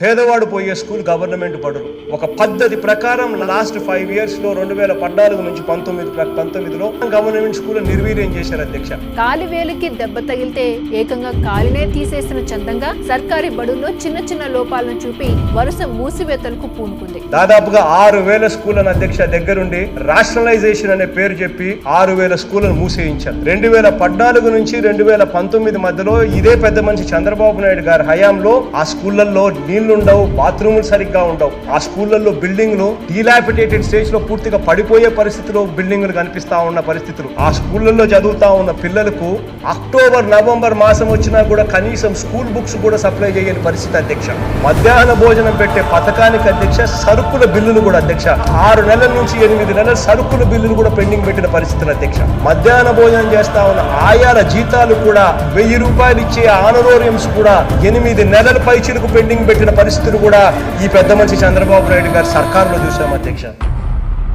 పేదవాడు పోయే school government బడులు ఒక పద్ధతి ప్రకారం లాస్ట్ ఫైవ్ ఇయర్స్లో రెండు వేల పద్నాలుగు నుంచి పంతొమ్మిది పంతొమ్మిదిలో గవర్నమెంట్ స్కూల్ నిర్వీర్యం చేశారు అధ్యక్ష. కాలి వేలికి దెబ్బ తగిలితే ఏకంగా కాలినే తీసేసిన చందంగా సర్కారీ బడుల్లో చిన్న చిన్న లోపాలను చూపి వరుస మూసివేతలకు పూనుకుంది. దాదాపుగా ఆరు వేల స్కూళ్ళను అధ్యక్ష దగ్గరుండి రాషనలైజేషన్ అనే పేరు చెప్పి ఆరు వేల స్కూళ్ళను మూసేయించారు. రెండు వేల పద్నాలుగు నుంచి రెండు వేల పంతొమ్మిది మధ్యలో ఇదే పెద్ద మనిషి చంద్రబాబు నాయుడు గారి హయాంలో ఆ స్కూళ్ళల్లో నీళ్ళుండవు బాత్రూములు సరిగ్గా ఉండవు. ఆ స్కూళ్ళల్లో బిల్డింగ్లు డీలాపిటేటెడ్ స్టేజ్లో పూర్తిగా పడిపోయే పరిస్థితిలో బిల్డింగ్లు కనిపిస్తా ఉన్న పరిస్థితులు. ఆ స్కూళ్ళల్లో చదువుతా ఉన్న పిల్లలకు అక్టోబర్ నవంబర్ మాసం వచ్చినా కూడా కనీసం స్కూల్ బుక్స్ కూడా సప్లై చేయని పరిస్థితి అధ్యక్ష. మధ్యాహ్న భోజనం పెట్టే పథకానికి అధ్యక్ష సరుకుల బిల్లులు కూడా అధ్యక్ష. ఆరు నెలల నుంచి ఎనిమిది నెలల సరుకుల బిల్లులు కూడా పెండింగ్ పెట్టిన పరిస్థితులు అధ్యక్ష. మధ్యాహ్న భోజనం చేస్తా ఉన్న ఆయాల జీతాలు కూడా వెయ్యి రూపాయలు ఇచ్చే ఆనరోరియంస్ కూడా ఎనిమిది నెలల పైచిలకు పెండింగ్ పెట్టిన పరిస్థితులు కూడా ఈ పెద్ద మనిషి చంద్రబాబు నాయుడు గారి సర్కారులో చూసాం అధ్యక్ష.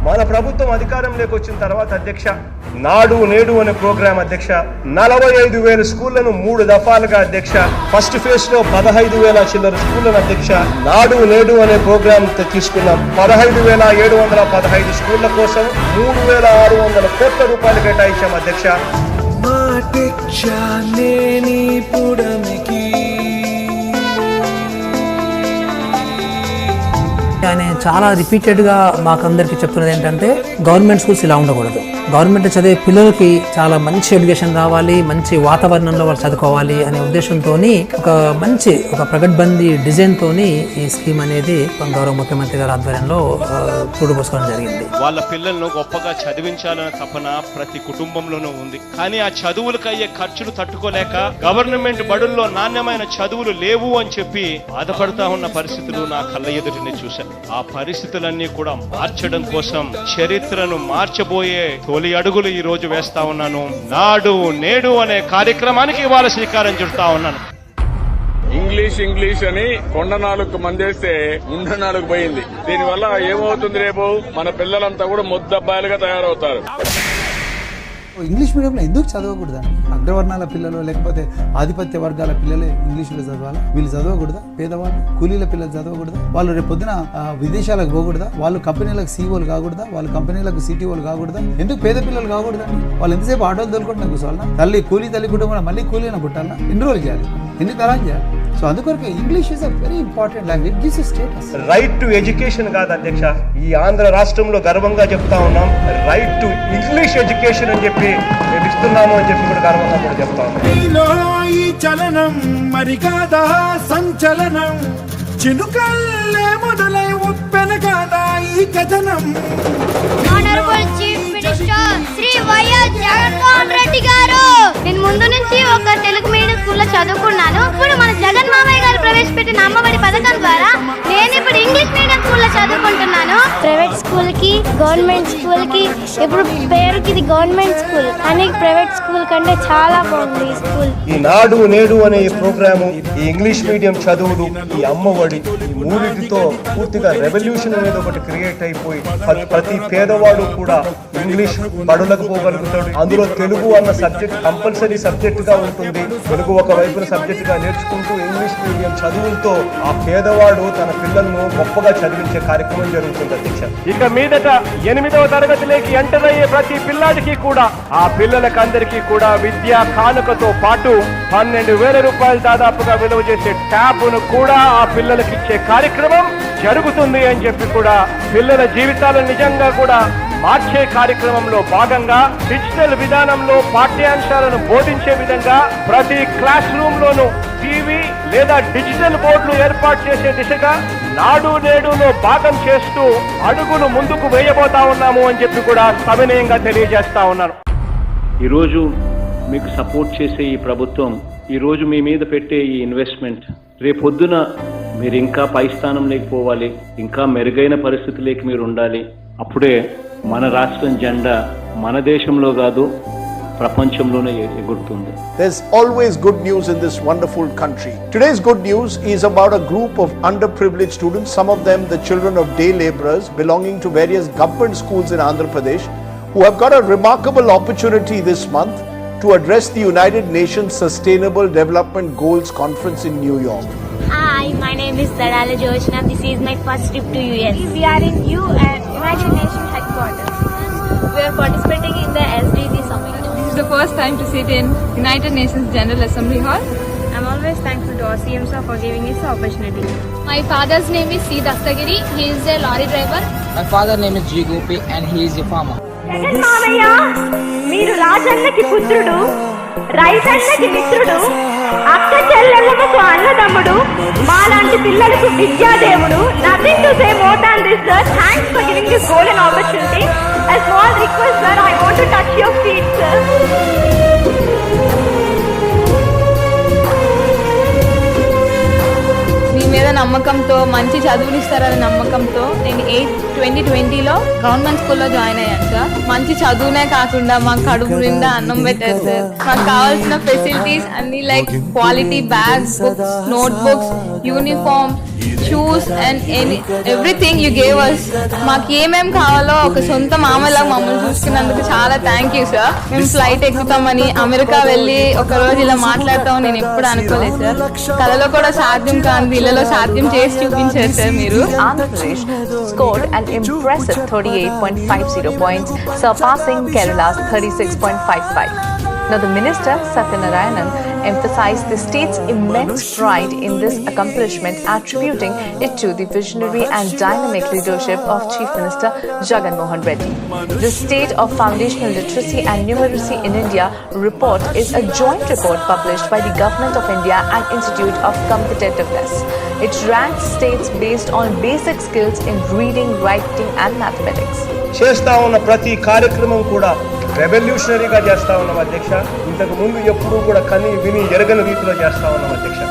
మన ప్రభుత్వం అధికారంలోకి వచ్చిన తర్వాత అధ్యక్ష నాడు నేడు అనే ప్రోగ్రాం అధ్యక్ష నలభై ఐదు వేల స్కూళ్ళను మూడు దఫాలుగా అధ్యక్ష ఫస్ట్ ఫేజ్లో పదహైదు వేల చిల్లర స్కూళ్ళను అధ్యక్ష నాడు నేడు అనే ప్రోగ్రాం తీసుకున్నాం. పదహైదు వేల ఏడు వందల పదహైదు స్కూళ్ళ కోసం మూడు వేల ఆరు వందల కోట్ల రూపాయలు కేటాయించాం అధ్యక్ష. మాటిచ్చానే నీ పుడమికి ఆయన చాలా రిపీటెడ్గా మాకందరికి చెప్తున్నది ఏంటంటే గవర్నమెంట్ స్కూల్స్ ఇలా ఉండకూడదు. గవర్నమెంట్ చదివే పిల్లలకి చాలా మంచి ఎడ్యుకేషన్ రావాలి మంచి వాతావరణంలో వాళ్ళు చదువుకోవాలి అనే ఉద్దేశంతో ఒక మంచి ఒక ప్రగడ్బందీ డిజైన్తో ఈ స్కీమ్ అనేది గౌరవ ముఖ్యమంత్రి గారి ఆధ్వర్యంలో ఆ, చూడబోసుకోవడం జరిగింది. వాళ్ళ పిల్లలను గొప్పగా చదివించాలన్న తపన ప్రతి కుటుంబంలోనూ ఉంది. కానీ ఆ చదువులకు అయ్యే ఖర్చులు తట్టుకోలేక గవర్నమెంట్ బడుల్లో నాణ్యమైన చదువులు లేవు అని చెప్పి బాధపడతా ఉన్న పరిస్థితులు నా కళ్ళ ఎదుటిని చూశాను ఆ పరిస్థితులన్నీ కూడా మార్చడం కోసం చరిత్రను మార్చబోయే తొలి అడుగులు ఈ రోజు వేస్తా ఉన్నాను. నాడు నేడు అనే కార్యక్రమానికి ఇవాళ శ్రీకారం చుడతా ఉన్నాను. ఇంగ్లీష్ ఇంగ్లీష్ అని కొండ నాలుగు మందేస్తే ఉండ నాలుగు పోయింది. దీనివల్ల ఏమవుతుంది రేపు? మన పిల్లలంతా కూడా ముద్దబ్బాయిలుగా తయారవుతారు. ఇంగ్లీష్ మీడియంలో ఎందుకు చదవకూడదా? అగ్రవర్ణాల పిల్లలు లేకపోతే ఆధిపత్య వర్గాల పిల్లలే ఇంగ్లీషులో చదవాలా? వీళ్ళు చదవకూడదా? పేదవాళ్ళు? కూలీల పిల్లలు చదవకూడదా? వాళ్ళు రేపు పొద్దున విదేశాలకు పోకూడదా? వాళ్ళు కంపెనీలకు సీఓలు కాకూడదా? వాళ్ళు కంపెనీలకు సిటీఓలు కాకూడదా? ఎందుకు పేద పిల్లలు కాకూడదండి? వాళ్ళు ఎంతసేపు ఆటోలు తోలుకుంటున్నా కూర్చోవాలన్నా తల్లి కూలీ తల్లి కుటుంబం మళ్ళీ కూలీన పుట్టాలన్నా ఎన్ని రోజులు చేయాలి? ఎన్ని తరాలు చేయాలి? సో అందుకొరకు English is a very important language gives status right to education కాదు అధ్యక్ష. ఈ ఆంధ్ర రాష్ట్రంలో గర్వంగా చెప్తా ఉన్నాం. రైట్ టు ఇంగ్లీష్ ఎడ్యుకేషన్ అని చెప్పి మేము ఇస్తున్నాము అని చెప్పి కూడా గర్వంగా కూడా చెప్తా ఉన్నాం. ఈ చలనం మరి కాదా సంచలనం? చినుకల్లే మొదలై ఉప్పెన కాదా ఈ కథనం ప్రైవేట్ స్కూల్కి గవర్నమెంట్ స్కూల్కి ఇప్పుడు పేరుకి ఇది గవర్నమెంట్ స్కూల్. కానీ ప్రైవేట్ స్కూల్ కంటే చాలా బాగుంది ఈ స్కూల్. ఈ నాడు నేడు అనే ఈ ప్రోగ్రాము ఈ ఇంగ్లీష్ మీడియం చదువులు ఈ అమ్మఒడి ఈ మూడింటితో పూర్తిగా రెవల్యూషన్ అనేది ఒకటి క్రియేట్ అయిపోయి ప్రతి పేదవాడు కూడా ఇంగ్లీష్ బడులకు పోగలుగుతాడు. అందులో తెలుగు అన్న సబ్జెక్ట్ కంపల్సరీ సబ్జెక్ట్గా ఉంటుంది. తెలుగు ఒక వైపున సబ్జెక్ట్గా నేర్చుకుంటూ ఇంగ్లీష్ మీడియం చదువులతో ఆ పేదవాడు తన పిల్లలను గొప్పగా చదివించే కార్యక్రమం జరుగుతుంది అధ్యక్ష ఇక మీదట ఎనిమిదవ తరగతిలోకి ఎంటర్ అయ్యే ప్రతి పిల్లాడికి కూడా ఆ పిల్లలకందరికీ కూడా విద్యా కానుకతో పాటు పన్నెండు వేల రూపాయలు దాదాపుగా విలువ చేసే ట్యాబ్ను కూడా ఆ పిల్లలకి ఇచ్చే కార్యక్రమం జరుగుతుంది అని చెప్పి కూడా పిల్లల జీవితాలను నిజంగా కూడా మార్చే కార్యక్రమంలో భాగంగా డిజిటల్ విధానంలో పాఠ్యాంశాలను బోధించే విధంగా ప్రతి క్లాస్ రూమ్ లోను టీవీ లేదా డిజిటల్ బోర్డులు ఏర్పాటు చేసే దిశగా నాడు నేడులో భాగం చేస్తూ అడుగులు ముందుకు వేయబోతా ఉన్నాము అని చెప్పి కూడా సవినయంగా తెలియజేస్తా ఉన్నాను. ఈరోజు మీకు సపోర్ట్ చేసే ఈ ప్రభుత్వం ఈరోజు మీ మీద పెట్టే ఈ ఇన్వెస్ట్మెంట్ రేపొద్దున మీరు ఇంకా పై స్థానంలోకి పోవాలి ఇంకా మెరుగైన పరిస్థితులకి మీరు ఉండాలి. అప్పుడే మన రాష్ట్రం జెండా మన దేశంలో కాదు ప్రపంచంలోనే ఎగురుతుంది There's always good news in this wonderful country. Today's good news is about a group of underprivileged students, some of them the children of day laborers belonging to various government schools in Andhra Pradesh, who have got a remarkable opportunity this month to address the United Nations Sustainable Development Goals Conference in New York. Hi, Hi, my name is Tadala Joshna. This is my first trip to US. We are in UN Imagination headquarters. We are participating in the SDG Is the first time to sit in United Nations General Assembly Hall. I'm always thankful to OCM sir for giving us the opportunity. My father's name is C. Dastagiri. He is a lorry driver. My father name is G. Gopi and he is a farmer. Jagan మామయ్య మీరు రాజన్నకి పుత్రుడు రైతన్నకి మిత్రుడు అక్క చెల్లెళ్ళకు అన్నదమ్ముడు మాలాంటి పిల్లలకు విద్యాదేవుడు nothing to say more than this sir thanks for giving this golden opportunity a small request sir I want touch your feet sir నమ్మకంతో మంచి చదువులు ఇస్తారనే నమ్మకంతో నేను ఎయిత్ ట్వంటీ ట్వంటీలో గవర్నమెంట్ స్కూల్లో జాయిన్ అయ్యాను సార్. మంచి చదువునే కాకుండా మాకు కడుపు నిండా అన్నం పెట్టారు సార్. మాకు కావాల్సిన ఫెసిలిటీస్ అన్ని like quality bags books note books uniform shoes and any everything you gave us మాకు ఏమేం కావాలో ఒక సొంత మామలా మమ్మల్ని చూసుకున్నందుకు చాలా థ్యాంక్ యూ సార్ మేము ఫ్లైట్ ఎక్కుతామని అమెరికా వెళ్ళి ఒక రోజు ఇలా మాట్లాడతామని నేను ఎప్పుడు అనుకోలేదు సార్ కళలో కూడా సాధ్యం కాదు ఇళ్ళలో సాధ్యం చేసి చూపించారు సార్ మీరు Andhra Pradesh scored an impressive 38.50 points, surpassing Kerala's 36.55. Now, the minister Satyanarayanan emphasized the state's immense pride in this accomplishment, attributing it to the visionary and dynamic leadership of Chief Minister Jagan Mohan Reddy. The State of Foundational Literacy and Numeracy in India report is a joint report published by the Government of India and Institute of Competitiveness. It ranks states based on basic skills in reading, writing, and mathematics. చేస్తా ఉన్న ప్రతి కార్యక్రమం కూడా రెవల్యూషనరీగా చేస్తా ఉన్నాం అధ్యక్ష. ఇంతకు ముందు ఎప్పుడూ కూడా కని విని ఎరగని రీతిలో చేస్తా ఉన్నాం అధ్యక్ష.